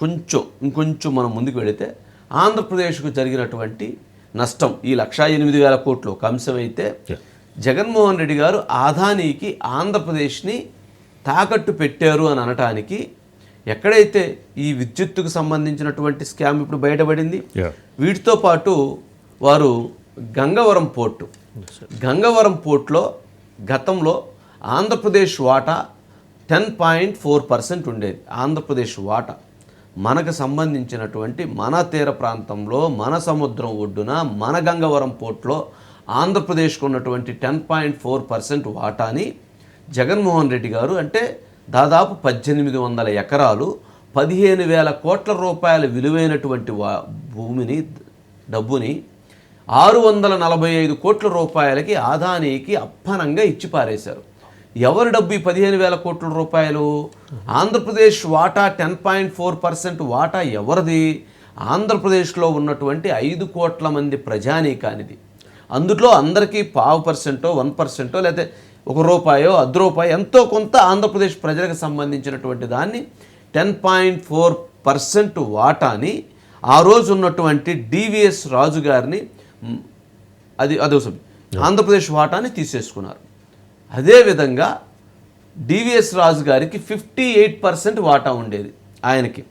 కొంచెం ఇంకొంచెం మనం ముందుకు వెళితే ఆంధ్రప్రదేశ్కు జరిగినటువంటి నష్టం ఈ లక్షా ఎనిమిది వేల కోట్లు ఒక అంశం అయితే Yeah. జగన్మోహన్ రెడ్డి గారు ఆదానీకి ఆంధ్రప్రదేశ్ని తాకట్టు పెట్టారు అని అనటానికి ఎక్కడైతే ఈ విద్యుత్తుకు సంబంధించినటువంటి స్కామ్ ఇప్పుడు బయటపడింది. వీటితో పాటు వారు గంగవరం పోర్టు గంగవరం పోర్ట్లో గతంలో ఆంధ్రప్రదేశ్ వాటా టెన్ పాయింట్ ఫోర్ పర్సెంట్ ఉండేది ఆంధ్రప్రదేశ్ వాటా మనకు సంబంధించినటువంటి మన తీర ప్రాంతంలో మన సముద్రం ఒడ్డున మన గంగవరం పోర్ట్లో ఆంధ్రప్రదేశ్కు ఉన్నటువంటి టెన్ పాయింట్ ఫోర్ పర్సెంట్ వాటాని జగన్మోహన్ రెడ్డి గారు అంటే దాదాపు పద్దెనిమిది వందల ఎకరాలు పదిహేను వేల కోట్ల రూపాయల విలువైనటువంటి వా భూమిని డబ్బుని ఆరు వందల నలభై ఐదు కోట్ల రూపాయలకి ఆదానీకి అప్పనంగా ఇచ్చి పారేశారు ఎవరి డబ్బు ఈ పదిహేను వేల కోట్ల రూపాయలు? ఆంధ్రప్రదేశ్ వాటా టెన్ పాయింట్ ఫోర్ పర్సెంట్ వాటా ఎవరిది? ఆంధ్రప్రదేశ్లో ఉన్నటువంటి ఐదు కోట్ల మంది ప్రజానీకానిది. అందులో అందరికీ పావు పర్సెంటో వన్ పర్సెంటో లేకపోతే ఒక రూపాయో అర్ధ రూపాయో ఎంతో కొంత ఆంధ్రప్రదేశ్ ప్రజలకు సంబంధించినటువంటి దాన్ని టెన్ పాయింట్ ఫోర్ పర్సెంట్ వాటాని ఆ రోజు ఉన్నటువంటి డివిఎస్ రాజు గారిని అది అదో ఆంధ్రప్రదేశ్ వాటాని తీసేసుకున్నారు. అదేవిధంగా డివిఎస్ రాజు గారికి ఫిఫ్టీ ఎయిట్ పర్సెంట్ వాటా ఉండేది ఆయనకి.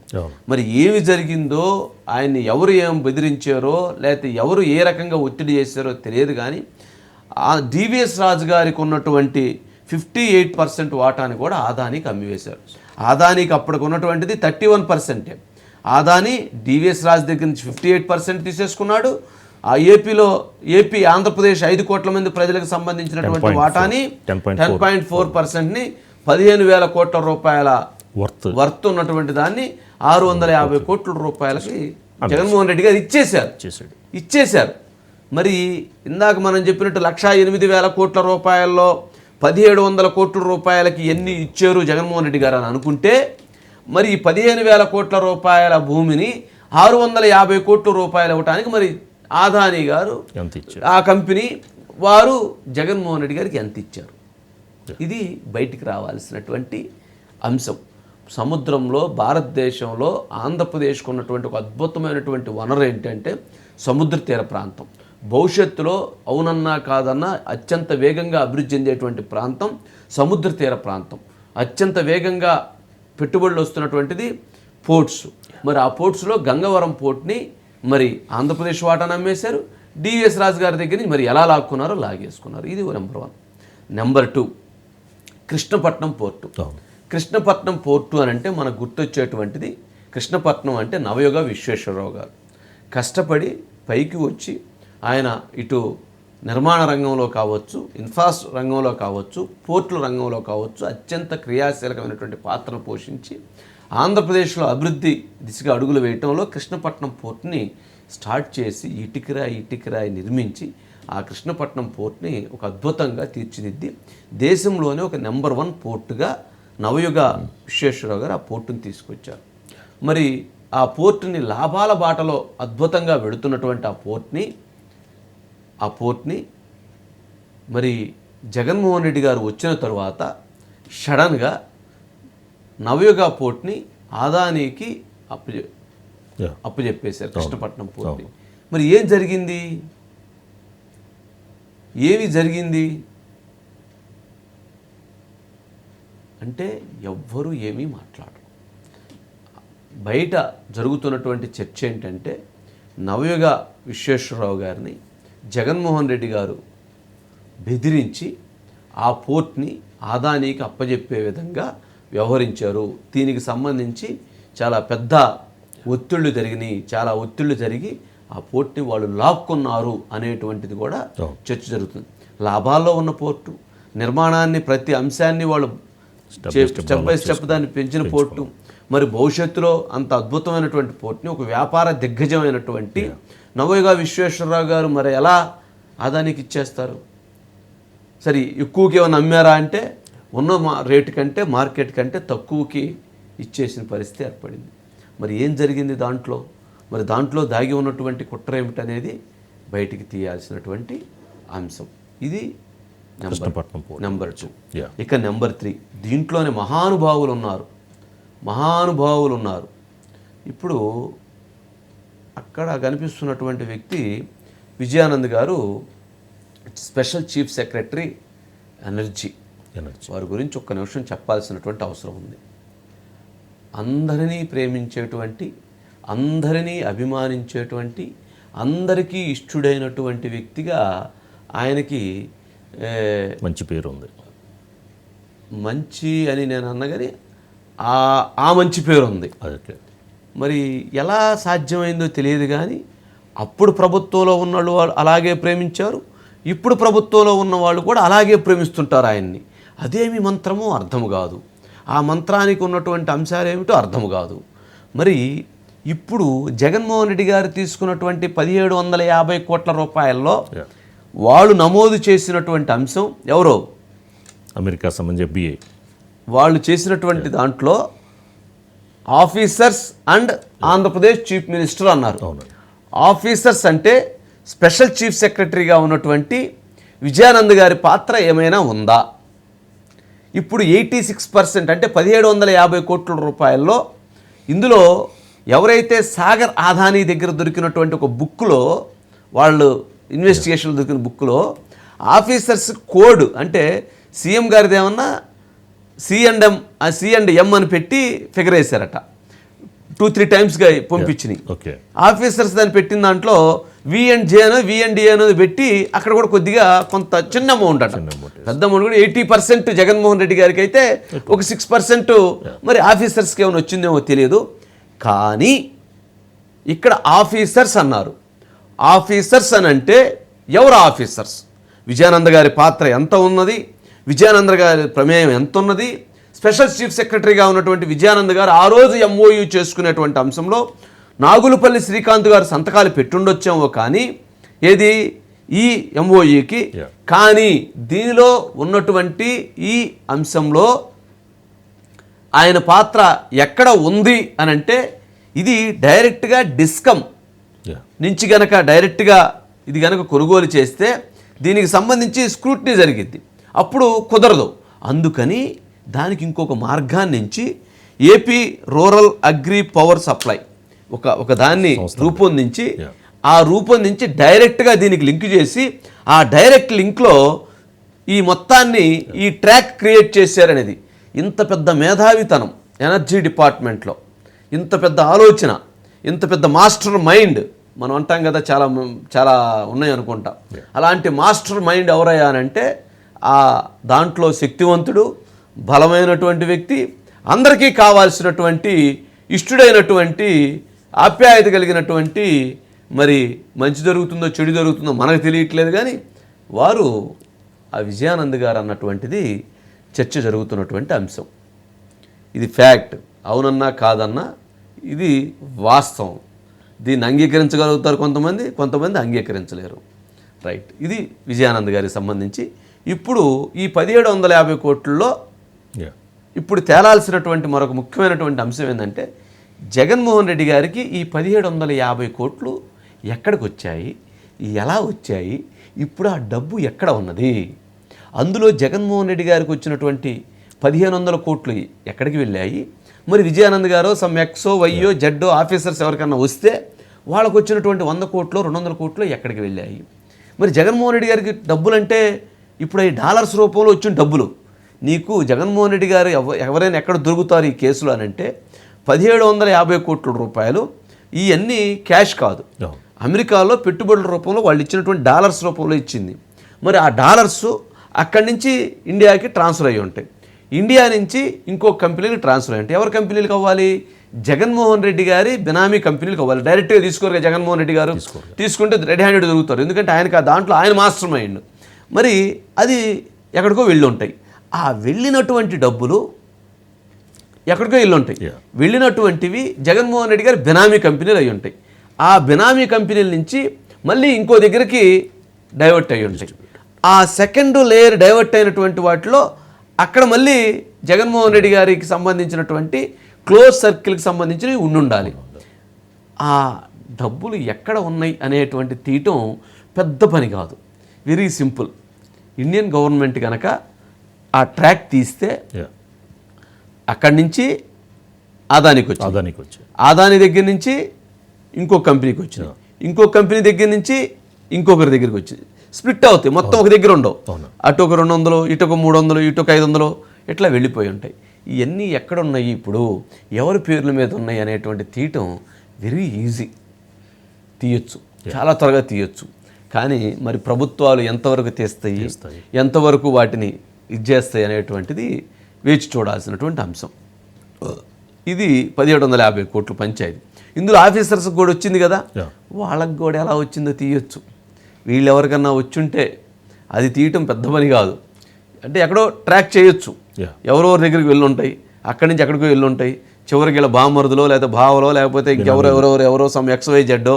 మరి ఏమి జరిగిందో ఆయన్ని ఎవరు ఏం బెదిరించారో లేకపోతే ఎవరు ఏ రకంగా ఒత్తిడి చేశారో తెలియదు కానీ ఆ డివిఎస్ రాజు గారికి ఉన్నటువంటి ఫిఫ్టీ ఎయిట్ పర్సెంట్ వాటాని కూడా ఆదానికి అమ్మివేశారు. ఆదానికి అప్పటికి ఉన్నటువంటిది థర్టీ వన్ పర్సెంటే ఆదాని డివిఎస్ రాజు దగ్గర నుంచి ఫిఫ్టీ ఎయిట్ పర్సెంట్ తీసేసుకున్నాడు. ఆ ఏపీలో ఏపీ ఆంధ్రప్రదేశ్ ఐదు కోట్ల మంది ప్రజలకు సంబంధించినటువంటి 10.4 వాటాని 10.4 టెన్ పాయింట్ ఫోర్ పర్సెంట్ని పదిహేను వేల కోట్ల రూపాయల వర్త్ వర్త్ ఉన్నటువంటి దాన్ని ఆరు వందల యాభై కోట్ల రూపాయలకి జగన్మోహన్ రెడ్డి గారు ఇచ్చేశారు. ఇచ్చేశారు. మరి ఇందాక మనం చెప్పినట్టు లక్షా ఎనిమిది వేల కోట్ల రూపాయల్లో పదిహేడు వందల కోట్ల రూపాయలకి ఎన్ని ఇచ్చారు జగన్మోహన్ రెడ్డి గారు అని అనుకుంటే మరి ఈ పదిహేను వేల కోట్ల రూపాయల భూమిని ఆరు వందల యాభై కోట్ల రూపాయలు ఇవ్వటానికి మరి ఆదాని గారు ఆ కంపెనీ వారు జగన్మోహన్ రెడ్డి గారికి ఎంత ఇచ్చారు? ఇది బయటికి రావాల్సినటువంటి అంశం. సముద్రంలో భారతదేశంలో ఆంధ్రప్రదేశ్కు ఉన్నటువంటి ఒక అద్భుతమైనటువంటి వనరు ఏంటంటే సముద్ర తీర ప్రాంతం. భవిష్యత్తులో అవునన్నా కాదన్నా అత్యంత వేగంగా అభివృద్ధి చెందేటువంటి ప్రాంతం సముద్ర తీర ప్రాంతం. అత్యంత వేగంగా పెట్టుబడులు వస్తున్నటువంటిది పోర్ట్స్. మరి ఆ పోర్ట్స్లో గంగవరం పోర్ట్ని మరి ఆంధ్రప్రదేశ్ వాటాను అమ్మేశారు డివిఎస్ రాజు గారి దగ్గర నుంచి మరి ఎలా లాక్కున్నారో లాగేసుకున్నారు. ఇది number one. Number two. Krishnapatnam port. Krishnapatnam port అని అంటే మనకు గుర్తొచ్చేటువంటిది కృష్ణపట్నం అంటే నవయుగ విశ్వేశ్వరరావు గారు. కష్టపడి పైకి వచ్చి ఆయన ఇటు నిర్మాణ రంగంలో కావచ్చు ఇన్ఫ్రాస్ రంగంలో కావచ్చు పోర్టుల రంగంలో కావచ్చు అత్యంత క్రియాశీలకమైనటువంటి పాత్రను పోషించి ఆంధ్రప్రదేశ్లో అభివృద్ధి దిశగా అడుగులు వేయటంలో కృష్ణపట్నం పోర్ట్ని స్టార్ట్ చేసి ఇటుకరాయి ఇటుకరాయి నిర్మించి ఆ కృష్ణపట్నం పోర్ట్ని ఒక అద్భుతంగా తీర్చిదిద్ది. దేశంలోనే ఒక నెంబర్ వన్ పోర్టుగా నవయుగ విశ్వేశ్వరరావు గారు ఆ పోర్టుని తీసుకొచ్చారు. మరి ఆ పోర్టుని లాభాల బాటలో అద్భుతంగా వెడుతున్నటువంటి ఆ పోర్ట్ని ఆ పోర్ట్ని మరి జగన్మోహన్ రెడ్డి గారు వచ్చిన తర్వాత సడన్గా నవయుగ పోర్ట్ని ఆదానీకి అప్పు. అప్పు చెప్పేశారు కృష్ణపట్నం పోర్ట్ని మరి ఏం జరిగింది? ఏమి జరిగింది? అంటే ఎవ్వరూ ఏమీ మాట్లాడరు. బయట జరుగుతున్నటువంటి చర్చ ఏంటంటే నవయుగ విశ్వేశ్వరరావు గారిని జగన్మోహన్ రెడ్డి గారు బెదిరించి ఆ పోర్ట్ని ఆదానీకి అప్పజెప్పే విధంగా వ్యవహరించారు. దీనికి సంబంధించి చాలా పెద్ద ఒత్తిళ్ళు జరిగినాయి. చాలా ఒత్తిళ్ళు జరిగి ఆ పోర్ట్ని వాళ్ళు లాక్కున్నారు అనేటువంటిది కూడా. చర్చ జరుగుతుంది. లాభాల్లో ఉన్న పోర్టు నిర్మాణాన్ని ప్రతి అంశాన్ని వాళ్ళు స్టెప్ బై స్టెప్ దాన్ని పెంచిన పోర్టు. మరి భవిష్యత్తులో అంత అద్భుతమైనటువంటి పోర్ట్ని ఒక వ్యాపార దిగ్గజమైనటువంటి నవయుగ విశ్వేశ్వరరావు గారు మరి ఎలా ఆదానికి ఇచ్చేస్తారు? సరే ఎక్కువకి ఏమైనా అమ్మారా అంటే ఉన్న మా రేటు కంటే మార్కెట్ కంటే తక్కువకి ఇచ్చేసిన పరిస్థితి ఏర్పడింది. మరి ఏం జరిగింది దాంట్లో? మరి దాంట్లో దాగి ఉన్నటువంటి కుట్ర ఏమిటనేది బయటికి తీయాల్సినటువంటి అంశం. ఇది నెంబర్ టూ. ఇక నెంబర్ త్రీ. దీంట్లోనే మహానుభావులు ఉన్నారు. మహానుభావులు ఉన్నారు. ఇప్పుడు అక్కడ కనిపిస్తున్నటువంటి వ్యక్తి విజయానంద్ గారు స్పెషల్ చీఫ్ సెక్రటరీ ఎనర్జీ. వారి గురించి ఒక్క నిమిషం చెప్పాల్సినటువంటి అవసరం ఉంది. అందరినీ ప్రేమించేటువంటి అందరినీ అభిమానించేటువంటి అందరికీ ఇష్టుడైనటువంటి వ్యక్తిగా ఆయనకి మంచి పేరు ఉంది మంచి అని నేను అన్నగాని ఆ ఆ మంచి పేరు ఉంది అదే మరి ఎలా సాధ్యమైందో తెలియదు కానీ అప్పుడు ప్రభుత్వంలో ఉన్నవాళ్ళు వాళ్ళు అలాగే ప్రేమించారు ఇప్పుడు ప్రభుత్వంలో ఉన్న వాళ్ళు కూడా అలాగే ప్రేమిస్తుంటారు ఆయన్ని. అదేమి మంత్రమో అర్థం కాదు. ఆ మంత్రానికి ఉన్నటువంటి అంశాలు ఏమిటో అర్థం కాదు. మరి ఇప్పుడు జగన్మోహన్ రెడ్డి గారు తీసుకున్నటువంటి పదిహేడు వందల యాభై కోట్ల రూపాయల్లో. వాళ్ళు నమోదు చేసినటువంటి అంశం ఎవరో? అమెరికా సంబంధించి ఎఫ్బిఐ వాళ్ళు చేసినటువంటి దాంట్లో officers and Andhra Pradesh chief minister అన్నారు. ఆఫీసర్స్ అంటే స్పెషల్ చీఫ్ సెక్రటరీగా ఉన్నటువంటి విజయానంద్ గారి పాత్ర ఏమైనా ఉందా? ఇప్పుడు ఎయిటీ సిక్స్ పర్సెంట్ అంటే పదిహేడు వందల యాభై కోట్ల రూపాయల్లో ఇందులో ఎవరైతే సాగర్ ఆదానీ దగ్గర దొరికినటువంటి ఒక బుక్లో వాళ్ళు ఇన్వెస్టిగేషన్లో దొరికిన బుక్లో ఆఫీసర్స్ కోడ్ అంటే సీఎం గారిది ఏమన్నా C and M C and M అని పెట్టి ఫిగర్ వేశారట. టూ త్రీ టైమ్స్గా పంపించినాయి. ఓకే ఆఫీసర్స్ దాన్ని పెట్టిన దాంట్లో వి అండ్ జే అనో వి అండ్ డి అనేది పెట్టి అక్కడ కూడా కొద్దిగా కొంత చిన్న అమౌంట్ అట. పెద్ద అమౌంట్ కూడా ఎయిటీ పర్సెంట్ జగన్మోహన్ రెడ్డి గారికి అయితే ఒక సిక్స్ పర్సెంట్ మరి ఆఫీసర్స్కి ఏమైనా వచ్చిందేమో తెలియదు. కానీ ఇక్కడ ఆఫీసర్స్ అన్నారు. ఆఫీసర్స్ అని అంటే ఎవరు ఆఫీసర్స్? విజయానంద గారి పాత్ర ఎంత ఉన్నది? విజయానంద గారి ప్రమేయం ఎంత ఉన్నది? స్పెషల్ చీఫ్ సెక్రటరీగా ఉన్నటువంటి విజయానంద్ గారు ఆ రోజు ఎంఓయూ చేసుకునేటువంటి అంశంలో నాగులపల్లి శ్రీకాంత్ గారు సంతకాలు పెట్టుండొచ్చేమో కానీ ఏది? ఈ ఎంఓయూకి Yeah. కానీ దీనిలో ఉన్నటువంటి ఈ అంశంలో ఆయన పాత్ర ఎక్కడ ఉంది అని అంటే ఇది డైరెక్ట్గా డిస్కమ్ నుంచి గనక డైరెక్ట్గా ఇది గనక కొనుగోలు చేస్తే దీనికి సంబంధించి స్క్రూటినీ జరిగిద్ది అప్పుడు కుదరదు. అందుకని దానికి ఇంకొక మార్గాన్ని నుంచి AP rural agri power supply ఒక ఒక దాన్ని రూపొందించి. ఆ రూపొందించి డైరెక్ట్గా దీనికి లింక్ చేసి ఆ డైరెక్ట్ లింక్లో ఈ మొత్తాన్ని ఈ ట్రాక్ క్రియేట్ చేశారనేది. ఇంత పెద్ద మేధావితనం ఎనర్జీ డిపార్ట్మెంట్లో. ఇంత పెద్ద ఆలోచన. ఇంత పెద్ద మాస్టర్ మైండ్. మనం అంటాం కదా చాలా చాలా ఉన్నాయి అనుకుంటా. అలాంటి మాస్టర్ మైండ్ ఎవరయ్యా అని అంటే ఆ దాంట్లో శక్తివంతుడు బలమైనటువంటి వ్యక్తి అందరికీ కావాల్సినటువంటి ఇష్టుడైనటువంటి ఆప్యాయత కలిగినటువంటి మరి మంచి జరుగుతుందో చెడు జరుగుతుందో మనకు తెలియట్లేదు కానీ వారు ఆ విజయానంద్ గారు అన్నటువంటిది చర్చ జరుగుతున్నటువంటి అంశం. ఇది ఫ్యాక్ట్. అవునన్నా కాదన్నా ఇది వాస్తవం. దీన్ని అంగీకరించగలుగుతారు కొంతమంది కొంతమంది అంగీకరించలేరు. రైట్. ఇది విజయానంద్ గారికి సంబంధించి. ఇప్పుడు ఈ పదిహేడు వందల యాభై కోట్లలో ఇప్పుడు తేలాల్సినటువంటి మరొక ముఖ్యమైనటువంటి అంశం ఏంటంటే జగన్మోహన్ రెడ్డి గారికి ఈ పదిహేడు వందల యాభై కోట్లు ఎక్కడికి వచ్చాయి ఎలా వచ్చాయి? ఇప్పుడు ఆ డబ్బు ఎక్కడ ఉన్నది? అందులో జగన్మోహన్ రెడ్డి గారికి వచ్చినటువంటి పదిహేను వందల కోట్లు ఎక్కడికి వెళ్ళాయి? మరి విజయానంద్ గారో సమ్ ఎక్సో వైయో జడ్డో ఆఫీసర్స్ ఎవరికన్నా వస్తే వాళ్ళకు వచ్చినటువంటి వంద కోట్లు రెండు వందల కోట్లు ఎక్కడికి వెళ్ళాయి? మరి జగన్మోహన్ రెడ్డి గారికి డబ్బులంటే ఇప్పుడు ఈ డాలర్స్ రూపంలో వచ్చిన డబ్బులు. నీకు జగన్మోహన్ రెడ్డి గారు ఎవ ఎవరైనా ఎక్కడ దొరుకుతారు ఈ కేసులో అని అంటే పదిహేడు వందల యాభై కోట్ల రూపాయలు ఇవన్నీ క్యాష్ కాదు. అమెరికాలో పెట్టుబడుల రూపంలో వాళ్ళు ఇచ్చినటువంటి డాలర్స్ రూపంలో ఇచ్చింది. మరి ఆ డాలర్స్ అక్కడి నుంచి ఇండియాకి ట్రాన్స్ఫర్ అయ్యి ఉంటాయి. ఇండియా నుంచి ఇంకో కంపెనీకి ట్రాన్స్ఫర్ అయ్యి ఉంటాయి. ఎవరి కంపెనీలకు అవ్వాలి? జగన్మోహన్ రెడ్డి గారి బినామీ కంపెనీలకు అవ్వాలి. డైరెక్ట్గా తీసుకోరు జగన్మోహన్ రెడ్డి గారు? తీసుకుంటే రెడ్ హ్యాండెడ్ దొరుకుతారు. ఎందుకంటే ఆయనకి ఆ దాంట్లో ఆయన మాస్టర్ మైండ్ మరి అది ఎక్కడికో వెళ్ళి ఉంటాయి. ఆ వెళ్ళినటువంటి డబ్బులు ఎక్కడికో వెళ్ళి ఉంటాయి. వెళ్ళినటువంటివి జగన్మోహన్ రెడ్డి గారి బినామీ కంపెనీలు అయి ఉంటాయి. ఆ బినామీ కంపెనీల నుంచి మళ్ళీ ఇంకో దగ్గరికి డైవర్ట్ అయి ఉంటాయి. ఆ సెకండ్ లేయర్ డైవర్ట్ అయినటువంటి వాటిలో అక్కడ మళ్ళీ జగన్మోహన్ రెడ్డి గారికి సంబంధించినటువంటి క్లోజ్ సర్కిల్కి సంబంధించినవి ఉండుండాలి. ఆ డబ్బులు ఎక్కడ ఉన్నాయి అనేటువంటి తీయటం పెద్ద పని కాదు. Very simple. ఇండియన్ గవర్నమెంట్ కనుక ఆ ట్రాక్ తీస్తే అక్కడి నుంచి ఆదానికి వచ్చింది అదానికి వచ్చాయి ఆదాని దగ్గర నుంచి ఇంకో కంపెనీకి వచ్చింది. ఇంకో కంపెనీ దగ్గర నుంచి ఇంకొకరి దగ్గరికి వచ్చింది. స్ప్లిట్ అవుతాయి. మొత్తం ఒక దగ్గర ఉండవు. అటు ఒక రెండు వందలు ఇటు ఒక మూడు వందలు ఇటు ఒక ఐదు వందలు ఇట్లా వెళ్ళిపోయి ఉంటాయి. ఇవన్నీ ఎక్కడ ఉన్నాయి ఇప్పుడు? ఎవరి పేర్ల మీద ఉన్నాయి అనేటువంటి తీయటం వెరీ ఈజీ తీయొచ్చు. చాలా త్వరగా తీయొచ్చు. కానీ మరి ప్రభుత్వాలు ఎంతవరకు తీస్తాయి. ఎంతవరకు వాటిని ఇది చేస్తాయి అనేటువంటిది వేచి చూడాల్సినటువంటి అంశం. ఇది పదిహేడు వందల యాభై కోట్లు పంచాయతీ. ఇందులో ఆఫీసర్స్ కూడా వచ్చింది కదా. వాళ్ళకి కూడా ఎలా వచ్చిందో తీయొచ్చు. వీళ్ళు ఎవరికన్నా వచ్చుంటే అది తీయటం పెద్ద పని కాదు. అంటే ఎక్కడో ట్రాక్ చేయొచ్చు. ఎవరెవరి దగ్గరికి వెళ్ళి ఉంటాయి అక్కడి నుంచి ఎక్కడికో వెళ్ళి ఉంటాయి చివరికి ఇలా బామరుదులో లేకపోతే బావలో లేకపోతే ఇంకెవరో ఎవరెవరు ఎవరో సమ్ ఎక్స్వై జెడ్డో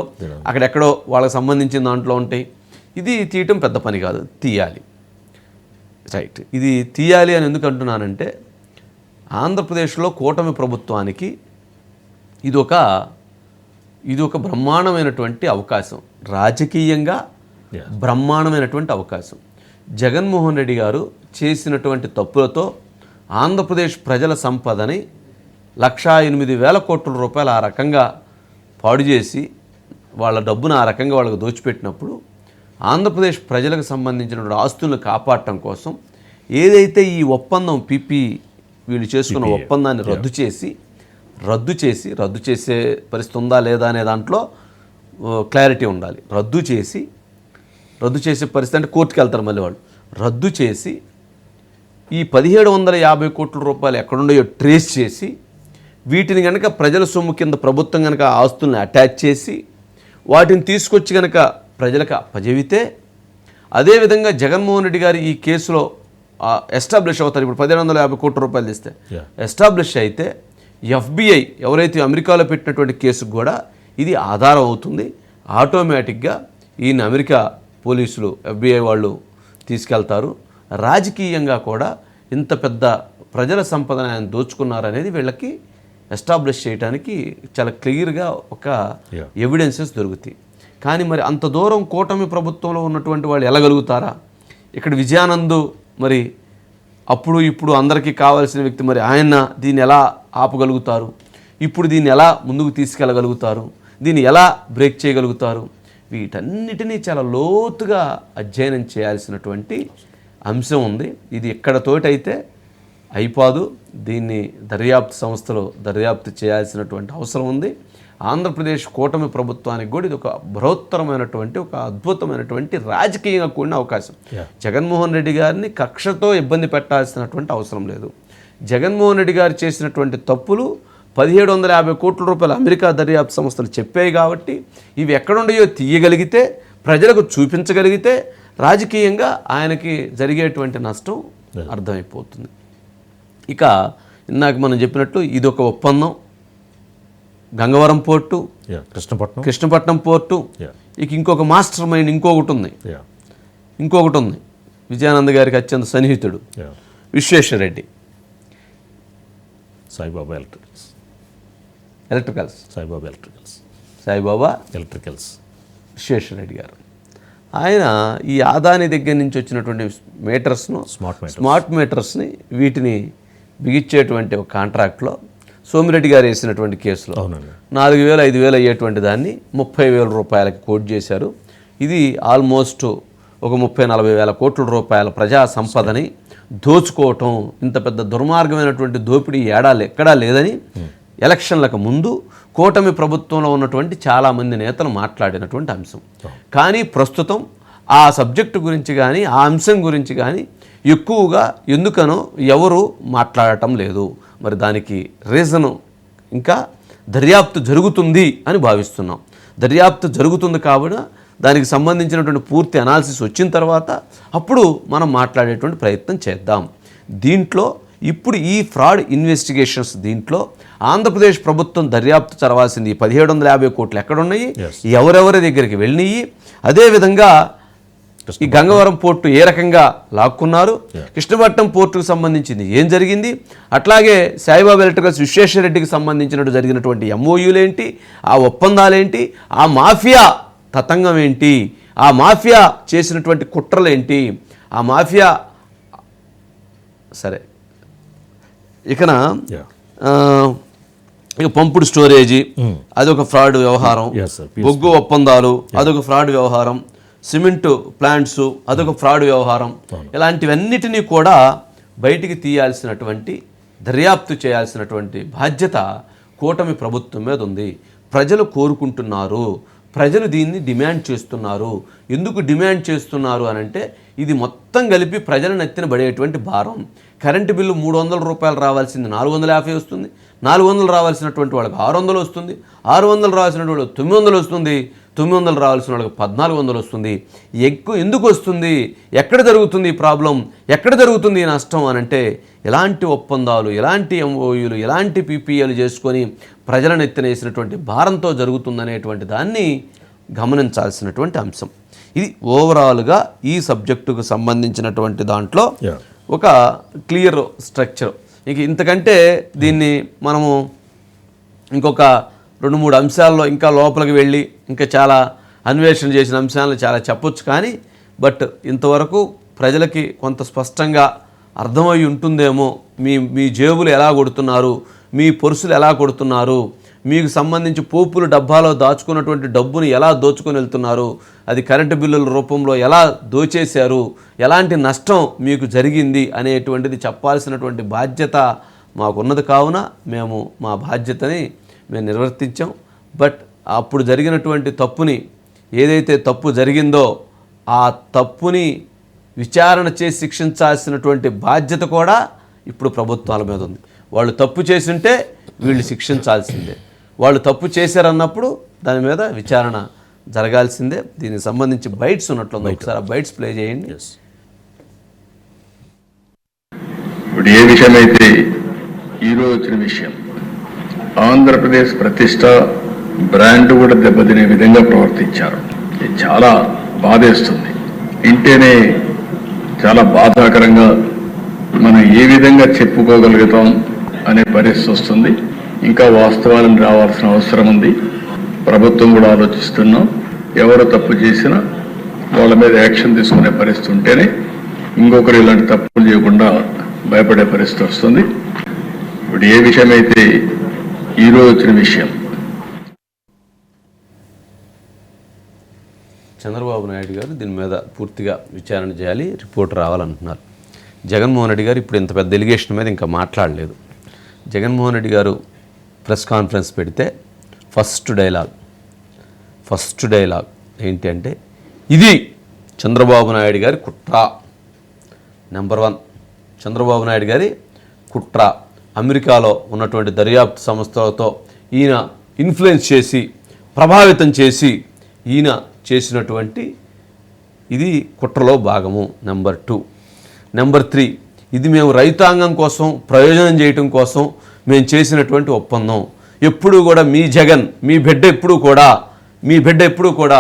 అక్కడెక్కడో వాళ్ళకి సంబంధించిన దాంట్లో ఉంటాయి. ఇది తీయటం పెద్ద పని కాదు. తీయాలి. రైట్ ఇది తీయాలి అని ఎందుకు అంటున్నానంటే ఆంధ్రప్రదేశ్లో కూటమి ప్రభుత్వానికి ఇది ఒక ఇది ఒక బ్రహ్మాండమైనటువంటి అవకాశం. రాజకీయంగా. బ్రహ్మాండమైనటువంటి అవకాశం. జగన్మోహన్ రెడ్డి గారు చేసినటువంటి తప్పులతో ఆంధ్రప్రదేశ్ ప్రజల సంపదని లక్షా ఎనిమిది వేల కోట్ల రూపాయలు ఆ రకంగా పాడు చేసి వాళ్ళ డబ్బును ఆ రకంగా వాళ్ళకు దోచిపెట్టినప్పుడు ఆంధ్రప్రదేశ్ ప్రజలకు సంబంధించినటువంటి ఆస్తులను కాపాడటం కోసం ఏదైతే ఈ ఒప్పందం పిపి వీళ్ళు చేసుకున్న ఒప్పందాన్ని రద్దు చేసి రద్దు చేసి రద్దు చేసే పరిస్థితి ఉందా లేదా అనే దాంట్లో క్లారిటీ ఉండాలి. రద్దు చేసి రద్దు చేసే పరిస్థితి అంటే కోర్టుకి వెళ్తారు మళ్ళీ వాళ్ళు. రద్దు చేసి ఈ పదిహేడు వందల యాభై కోట్ల రూపాయలు ఎక్కడున్నాయో ట్రేస్ చేసి వీటిని కనుక ప్రజల సొమ్ము కింద ప్రభుత్వం కనుక ఆస్తుల్ని అటాచ్ చేసి వాటిని తీసుకొచ్చి కనుక ప్రజలకు అప్పజెబితే అదేవిధంగా జగన్మోహన్ రెడ్డి గారు ఈ కేసులో ఎస్టాబ్లిష్ అవుతారు. ఇప్పుడు పదిహేడు వందల యాభై కోట్ల రూపాయలు ఇస్తే. ఎస్టాబ్లిష్ అయితే ఎఫ్బిఐ ఎవరైతే అమెరికాలో పెట్టినటువంటి కేసుకు కూడా ఇది ఆధారం అవుతుంది. ఆటోమేటిక్గా ఈయన అమెరికా పోలీసులు ఎఫ్బిఐ వాళ్ళు తీసుకెళ్తారు. రాజకీయంగా కూడా ఇంత పెద్ద ప్రజల సంపదను ఆయన దోచుకున్నారనేది వీళ్ళకి ఎస్టాబ్లిష్ చేయడానికి చాలా క్లియర్గా ఒక. ఎవిడెన్సెస్ దొరుకుతాయి. కానీ మరి అంత దూరం కూటమి ప్రభుత్వంలో ఉన్నటువంటి వాళ్ళు ఎలాగలుగుతారా? ఇక్కడ విజయానందు మరి అప్పుడు ఇప్పుడు అందరికీ కావాల్సిన వ్యక్తి మరి ఆయన దీన్ని ఎలా ఆపగలుగుతారు? ఇప్పుడు దీన్ని ఎలా ముందుకు తీసుకెళ్ళగలుగుతారు? దీన్ని ఎలా బ్రేక్ చేయగలుగుతారు? వీటన్నిటినీ చాలా లోతుగా అధ్యయనం చేయాల్సినటువంటి అంశం ఉంది. ఇది ఎక్కడతోటైతే అయిపోదు దీన్ని దర్యాప్తు సంస్థలు దర్యాప్తు చేయాల్సినటువంటి అవసరం ఉంది. ఆంధ్రప్రదేశ్ కూటమి ప్రభుత్వానికి కూడా ఇది ఒక బృహత్తరమైనటువంటి ఒక అద్భుతమైనటువంటి రాజకీయంగా కూడిన అవకాశం. జగన్మోహన్ రెడ్డి గారిని కక్షతో ఇబ్బంది పెట్టాల్సినటువంటి అవసరం లేదు. జగన్మోహన్ రెడ్డి గారు చేసినటువంటి తప్పులు పదిహేడు వందల యాభై కోట్ల రూపాయల అమెరికా దర్యాప్తు సంస్థలు చెప్పాయి కాబట్టి ఇవి ఎక్కడుండయో తీయగలిగితే ప్రజలకు చూపించగలిగితే రాజకీయంగా ఆయనకి జరిగేటువంటి నష్టం అర్థమైపోతుంది. ఇక ఇందాక మనం చెప్పినట్టు ఇది ఒక ఒప్పందం. గంగవరం పోర్టు కృష్ణపట్నం. కృష్ణపట్నం పోర్టు ఇక ఇంకొక మాస్టర్ మైండ్ ఇంకొకటి ఉంది. ఇంకొకటి ఉంది. విజయానంద్ గారికి అత్యంత సన్నిహితుడు. Visweswarareddy. Saibaba electricals. Electricals. Saibaba electricals. Saibaba electricals. Visweswarareddy గారు. ఆయన ఈ ఆదాని దగ్గర నుంచి వచ్చినటువంటి మీటర్స్ను స్మార్ట్ స్మార్ట్ మీటర్స్ని వీటిని బిగించేటువంటి ఒక కాంట్రాక్ట్లో సోమిరెడ్డి గారు వేసినటువంటి కేసులో నాలుగు వేలు ఐదు వేలు అయ్యేటువంటి దాన్ని ముప్పై వేల రూపాయలకి కోట్ చేశారు. ఇది ఆల్మోస్ట్ ఒక ముప్పై నలభై వేల కోట్ల రూపాయల ప్రజా సంపదని దోచుకోవటం ఇంత పెద్ద దుర్మార్గమైనటువంటి దోపిడీ ఏడాలు ఎక్కడా లేదని ఎలక్షన్లకు ముందు కూటమి ప్రభుత్వంలో ఉన్నటువంటి చాలామంది నేతలు మాట్లాడినటువంటి అంశం. కానీ ప్రస్తుతం ఆ సబ్జెక్టు గురించి కానీ ఆ అంశం గురించి కానీ ఎక్కువగా ఎందుకనో ఎవరు మాట్లాడటం లేదు. మరి దానికి రీజను ఇంకా దర్యాప్తు జరుగుతుంది అని భావిస్తున్నాం. దర్యాప్తు జరుగుతుంది కాబట్టి దానికి సంబంధించినటువంటి పూర్తి అనాలిసిస్ వచ్చిన తర్వాత అప్పుడు మనం మాట్లాడేటువంటి ప్రయత్నం చేద్దాం. దీంట్లో ఇప్పుడు ఈ ఫ్రాడ్ ఇన్వెస్టిగేషన్స్ దీంట్లో ఆంధ్రప్రదేశ్ ప్రభుత్వం దర్యాప్తు చరవాల్సింది ఈ పదిహేడు వందల యాభై కోట్లు ఎక్కడున్నాయి. ఎవరెవరి దగ్గరికి వెళ్ళినాయి? అదేవిధంగా ఈ గంగవరం పోర్టు ఏ రకంగా లాక్కున్నారు? కృష్ణపట్నం పోర్టుకు సంబంధించింది ఏం జరిగింది? అట్లాగే సాయిబాబా ఎలక్ట్రికల్స్ విశ్వేశ్వరరెడ్డికి సంబంధించినట్టు జరిగినటువంటి ఎంఓయూలేంటి? ఆ ఒప్పందాలేంటి? ఆ మాఫియా తతంగం ఏంటి ఆ మాఫియా చేసినటువంటి కుట్రలేంటి? ఆ మాఫియా సరే. ఇకన ఇక పంపుడు స్టోరేజీ అదొక ఫ్రాడ్ వ్యవహారం. బొగ్గు ఒప్పందాలు అదొక ఫ్రాడ్ వ్యవహారం. సిమెంట్ ప్లాంట్స్ అదొక ఫ్రాడ్ వ్యవహారం. ఇలాంటివన్నిటినీ కూడా బయటికి తీయాల్సినటువంటి దర్యాప్తు చేయాల్సినటువంటి బాధ్యత కూటమి ప్రభుత్వం మీద ఉంది. ప్రజలు కోరుకుంటున్నారు. ప్రజలు దీన్ని డిమాండ్ చేస్తున్నారు. ఎందుకు డిమాండ్ చేస్తున్నారు అని అంటే ఇది మొత్తం కలిపి ప్రజల నెత్తిన పడేటువంటి భారం. కరెంటు బిల్లు మూడు వందల రూపాయలు రావాల్సింది నాలుగు వందల యాభై వస్తుంది. నాలుగు వందలు రావాల్సినటువంటి వాళ్ళకి ఆరు వందలు వస్తుంది. ఆరు వందలు రావాల్సినటువంటి వాళ్ళకి తొమ్మిది వందలు వస్తుంది. తొమ్మిది వందలు రావాల్సిన వాళ్ళకి పద్నాలుగు వందలు వస్తుంది. ఎక్కువ ఎందుకు వస్తుంది? ఎక్కడ జరుగుతుంది ఈ ప్రాబ్లం? ఎక్కడ జరుగుతుంది ఈ నష్టం అని అంటే ఎలాంటి ఒప్పందాలు ఎలాంటి ఎంఓయూలు ఎలాంటి పీపీఏలు చేసుకొని ప్రజలను ఎత్తినేసినటువంటి భారంతో జరుగుతుందనేటువంటి దాన్ని గమనించాల్సినటువంటి అంశం. ఇది ఓవరాల్గా ఈ సబ్జెక్టుకు సంబంధించినటువంటి దాంట్లో. ఒక క్లియర్ స్ట్రక్చర్ ఇక ఇంతకంటే దీన్ని మనము ఇంకొక రెండు మూడు అంశాల్లో ఇంకా లోపలికి వెళ్ళి ఇంకా చాలా అన్వేషణ చేసిన అంశాలను చాలా చెప్పొచ్చు కానీ బట్ ఇంతవరకు ప్రజలకి కొంత స్పష్టంగా అర్థమై ఉంటుందేమో మీ మీ జేబులు ఎలా కొడుతున్నారు మీ పొరుసులు ఎలా కొడుతున్నారు మీకు సంబంధించి పోపులు డబ్బాలో దాచుకున్నటువంటి డబ్బును ఎలా దోచుకొని వెళ్తున్నారు అది కరెంటు బిల్లుల రూపంలో ఎలా దోచేశారు ఎలాంటి నష్టం మీకు జరిగింది అనేటువంటిది చెప్పాల్సినటువంటి బాధ్యత మాకున్నది కావున మేము మా బాధ్యతని మేము నిర్వర్తించాం. బట్ అప్పుడు జరిగినటువంటి తప్పుని ఏదైతే తప్పు జరిగిందో ఆ తప్పుని విచారణ చేసి శిక్షించాల్సినటువంటి బాధ్యత కూడా ఇప్పుడు ప్రభుత్వాల మీద ఉంది. వాళ్ళు తప్పు చేసింటే వీళ్ళు శిక్షించాల్సిందే. వాళ్ళు తప్పు చేశారన్నప్పుడు దాని మీద విచారణ జరగాల్సిందే. దీనికి సంబంధించి బైట్స్ ఉన్నట్లుంది. ఒకసారి ఆ బైట్స్ ప్లే చేయండి. ఇప్పుడు ఏ విషయమైతే ఈరోజు వచ్చిన విషయం ఆంధ్రప్రదేశ్ ప్రతిష్ట బ్రాండ్ కూడా దెబ్బతినే విధంగా ప్రవర్తించారు. ఇది చాలా బాధేస్తుంది. వింటేనే చాలా బాధాకరంగా మనం ఏ విధంగా చెప్పుకోగలుగుతాం అనే పరిస్థితి వస్తుంది. ఇంకా వాస్తవాలను రావాల్సిన అవసరం ఉంది. ప్రభుత్వం కూడా ఆలోచిస్తున్నాం ఎవరు తప్పు చేసినా వాళ్ళ మీద యాక్షన్ తీసుకునే పరిస్థితి ఉంటేనే ఇంకొకరు ఇలాంటి తప్పులు చేయకుండా భయపడే పరిస్థితి వస్తుంది. ఇప్పుడు ఏ విషయమైతే ఈరోజు వచ్చిన విషయం. చంద్రబాబు నాయుడు గారు దీని మీద పూర్తిగా విచారణ చేయాలి రిపోర్ట్ రావాలంటున్నారు. జగన్మోహన్ రెడ్డి గారు ఇప్పుడు ఇంత పెద్ద ఎలిగేషన్ మీద ఇంకా మాట్లాడలేదు. జగన్మోహన్ రెడ్డి గారు ప్రెస్ కాన్ఫరెన్స్ పెడితే ఫస్ట్ డైలాగ్ ఫస్ట్ డైలాగ్ ఏంటి అంటే ఇది చంద్రబాబు నాయుడు గారి కుట్ర. నెంబర్ వన్ చంద్రబాబు నాయుడు గారి కుట్ర. అమెరికాలో ఉన్నటువంటి దర్యాప్తు సంస్థలతో ఈయన ఇన్ఫ్లుయెన్స్ చేసి ప్రభావితం చేసి ఈయన చేసినటువంటి ఇది కుట్రలో భాగము నెంబర్ టూ. నెంబర్ త్రీ ఇది మేము రైతాంగం కోసం ప్రయోజనం చేయటం కోసం మేము చేసినటువంటి ఒప్పందం. ఎప్పుడు కూడా మీ జగన్ మీ బిడ్డ ఎప్పుడు కూడా మీ బిడ్డ ఎప్పుడు కూడా.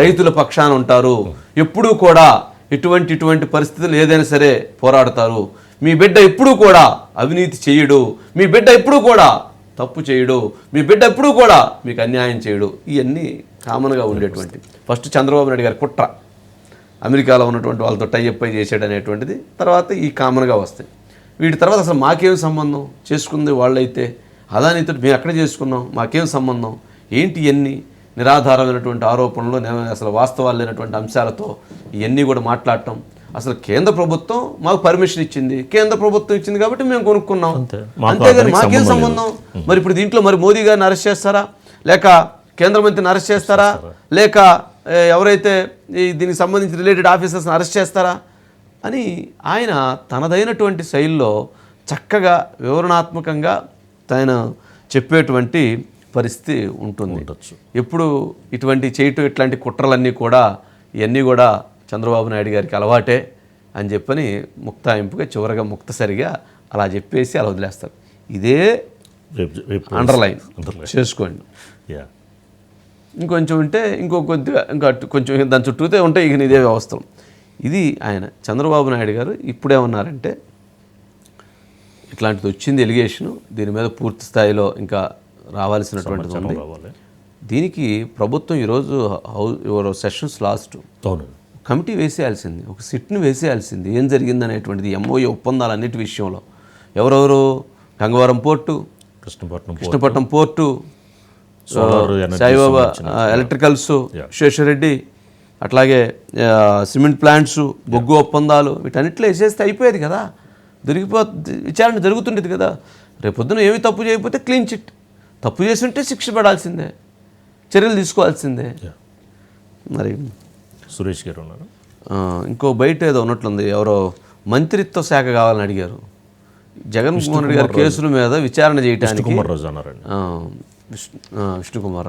రైతుల పక్షాన ఉంటారు. ఎప్పుడూ కూడా ఇటువంటి ఇటువంటి పరిస్థితులు ఏదైనా సరే పోరాడతారు. మీ బిడ్డ ఎప్పుడూ కూడా అవినీతి చేయడు. మీ బిడ్డ ఎప్పుడూ కూడా తప్పు చేయడు. మీ బిడ్డ ఎప్పుడూ కూడా మీకు అన్యాయం చేయడు. ఇవన్నీ కామన్గా ఉండేటువంటి. ఫస్ట్ చంద్రబాబు నాయుడు గారి కుట్ర. అమెరికాలో ఉన్నటువంటి వాళ్ళతో టైఅప్ అయి చేసాడు అనేటువంటిది తర్వాత ఈ కామన్గా వస్తాయి. వీటి తర్వాత అసలు మాకేం సంబంధం? చేసుకుంది వాళ్ళైతే అదానితో మేము ఎక్కడ చేసుకున్నాం? మాకేం సంబంధం? ఏంటి ఇవన్నీ నిరాధారమైనటువంటి ఆరోపణలు అసలు వాస్తవాలు లేనటువంటి అంశాలతో ఇవన్నీ కూడా మాట్లాడటం. అసలు కేంద్ర ప్రభుత్వం మాకు పర్మిషన్ ఇచ్చింది. కేంద్ర ప్రభుత్వం ఇచ్చింది కాబట్టి మేము కొనుక్కున్నాం. అంతేగాని మాకేం సంబంధం మరి ఇప్పుడు దీంట్లో మరి మోదీ గారిని అరెస్ట్ చేస్తారా? లేక కేంద్ర మంత్రిని అరెస్ట్ చేస్తారా? లేక ఎవరైతే ఈ దీనికి సంబంధించి రిలేటెడ్ ఆఫీసర్స్ని అరెస్ట్ చేస్తారా? అని ఆయన తనదైనటువంటి శైలిలో చక్కగా వివరణాత్మకంగా తన చెప్పేటువంటి పరిస్థితి ఉంటుంది. ఎప్పుడు ఇటువంటి చేయటం ఇట్లాంటి కుట్రలన్నీ కూడా ఇవన్నీ కూడా చంద్రబాబు నాయుడు గారికి అలవాటే అని చెప్పని ముక్తాయింపుగా చివరగా ముక్తసరిగా అలా చెప్పేసి అలా వదిలేస్తారు. ఇదే అండర్లైన్. చేసుకోండి. యా ఇంకొంచెం ఉంటే ఇంకో కొద్దిగా ఇంకా కొంచెం దాని చుట్టూతే ఉంటే ఇక ఇదే వ్యవస్థ ఇది ఆయన చంద్రబాబు నాయుడు గారు ఇప్పుడేమన్నారంటే ఇట్లాంటిది వచ్చింది ఎలిగేషను దీని మీద పూర్తి స్థాయిలో ఇంకా రావాల్సినటువంటిది ఉంది. దీనికి ప్రభుత్వం ఈరోజు యువర్ సెషన్స్ లాస్ట్. అవును కమిటీ వేసేయాల్సింది ఒక సిట్ని వేసేయాల్సింది. ఏం జరిగింది అనేటువంటిది ఎంఓఏ ఒప్పందాలు అన్నిటి విషయంలో. ఎవరెవరు? Gangavaram port Krishnapatnam Krishnapatnam port Saibaba electricals. Seshareddy అట్లాగే సిమెంట్ ప్లాంట్స్ బొగ్గు ఒప్పందాలు వీటన్నిటిలో వేసేస్తే అయిపోయేది కదా. దొరికిపో విచారణ జరుగుతుండేది కదా. రేపొద్దున ఏమి తప్పు చేయకపోతే క్లీన్ చిట్. తప్పు చేసి ఉంటే శిక్ష పడాల్సిందే. చర్యలు తీసుకోవాల్సిందే. మరి సురేష్ గారు ఉన్నారు. ఇంకో బయట ఏదో ఉన్నట్లుంది ఎవరో మంత్రిత్వ శాఖ కావాలని అడిగారు. జగన్మోహన్ రెడ్డి గారి కేసుల మీద విచారణ చేయడానికి కుమార్ రోజు అన్నారండి. విష్ణుకుమార్